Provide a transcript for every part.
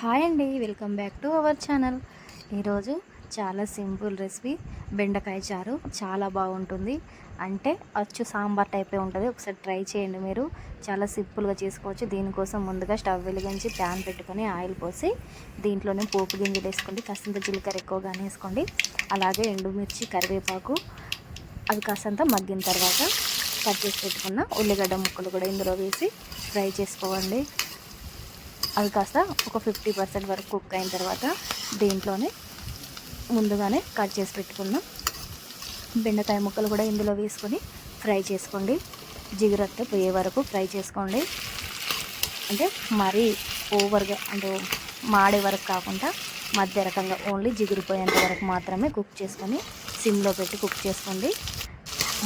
Hi అండి welcome back to our channel. ఈరోజు చాలా సింపుల్ రెసిపీ బెండకాయ చారు. చాలా బాగుంటుంది. అంటే అచ్చు సాంబార్ టైపే ఉంటుంది. ఒకసారి ట్రై చేయండి మీరు. చాలా సింపుల్గా చేసుకోవచ్చు. దీనికోసం ముందుగా స్టవ్ వెలిగించి ప్యాన్ పెట్టుకొని ఆయిల్ పోసి దీంట్లోనే పోపు గింజలు వేసుకోండి. కాస్తంత జీలకర్ర ఎక్కువగానే వేసుకోండి. అలాగే ఎండుమిర్చి కరివేపాకు అవి కాస్తంత మగ్గిన తర్వాత కట్ చేసి పెట్టుకున్న ఉల్లిగడ్డ ముక్కలు కూడా ఇందులో వేసి ఫ్రై చేసుకోండి అవి కాస్త ఒక ఫిఫ్టీ పర్సెంట్ వరకు కుక్ అయిన తర్వాత దీంట్లోనే ముందుగానే కట్ చేసి పెట్టుకున్నాం బెండకాయ ముక్కలు కూడా ఇందులో వేసుకొని ఫ్రై చేసుకోండి. జిగురత్త పోయే వరకు ఫ్రై చేసుకోండి. అంటే మరీ ఓవర్గా అంటే మాడే వరకు కాకుండా మధ్య రకంగా ఓన్లీ జిగురిపోయేంత వరకు మాత్రమే కుక్ చేసుకొని సిమ్లో పెట్టి కుక్ చేసుకోండి.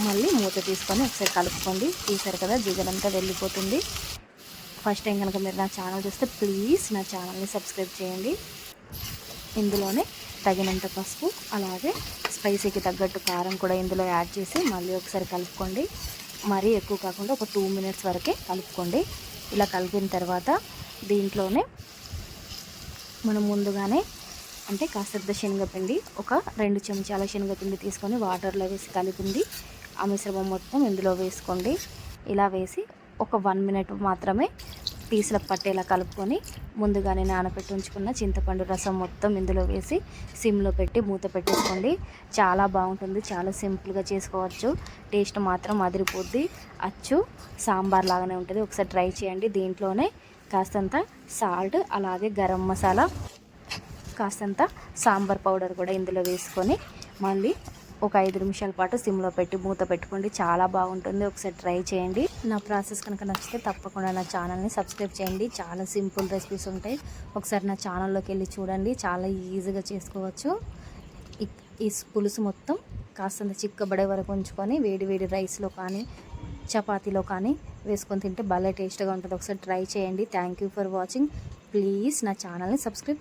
మళ్ళీ మూత తీసుకొని ఒకసారి కలుపుకోండి. చూసారు కదా జిగరంతా వెళ్ళిపోతుంది. ఫస్ట్ టైం కనుక మీరు నా ఛానల్ చూస్తే ప్లీజ్ నా ఛానల్ని సబ్స్క్రైబ్ చేయండి. ఇందులోనే తగినంత పసుపు అలాగే స్పైసీకి తగ్గట్టు కారం కూడా ఇందులో యాడ్ చేసి మళ్ళీ ఒకసారి కలుపుకోండి. మరీ ఎక్కువ కాకుండా ఒక టూ మినిట్స్ వరకే కలుపుకోండి. ఇలా కలిపిన తర్వాత దీంట్లోనే మనం ముందుగానే అంటే కాస్త శనగపిండి ఒక రెండు చెంచాల శనగపిండి తీసుకొని వాటర్లో వేసి కలిపింది. ఆ మిశ్రమం మొత్తం ఇందులో వేసుకోండి. ఇలా వేసి ఒక వన్ మినిట్ మాత్రమే పీసులకు పట్టేలా కలుపుకొని ముందుగానే నానబెట్టి ఉంచుకున్న చింతపండు రసం మొత్తం ఇందులో వేసి సిమ్లో పెట్టి మూత పెట్టేసుకోండి. చాలా బాగుంటుంది. చాలా సింపుల్గా చేసుకోవచ్చు. టేస్ట్ మాత్రం అదిరిపోద్ది. అచ్చు సాంబార్ లాగానే ఉంటుంది. ఒకసారి ట్రై చేయండి. దీంట్లోనే కాస్తంత సాల్ట్ అలాగే గరం మసాలా కాస్తంత సాంబార్ పౌడర్ కూడా ఇందులో వేసుకొని మళ్ళీ ఒక ఐదు నిమిషాల పాటు సిమ్లో పెట్టి మూత పెట్టుకోండి. చాలా బాగుంటుంది. ఒకసారి ట్రై చేయండి. నా ప్రాసెస్ కనుక నచ్చితే తప్పకుండా నా ఛానల్ని సబ్స్క్రైబ్ చేయండి. చాలా సింపుల్ రెసిపీస్ ఉంటాయి. ఒకసారి నా ఛానల్లోకి వెళ్ళి చూడండి. చాలా ఈజీగా చేసుకోవచ్చు. ఈ పులుసు మొత్తం కాస్తంత చిక్కబడే వరకు ఉంచుకొని వేడి వేడి రైస్లో కానీ చపాతీలో కానీ వేసుకొని తింటే భలే టేస్ట్గా ఉంటుంది. ఒకసారి ట్రై చేయండి. Thank you for watching please నా ఛానల్ని సబ్స్క్రైబ్ చేయండి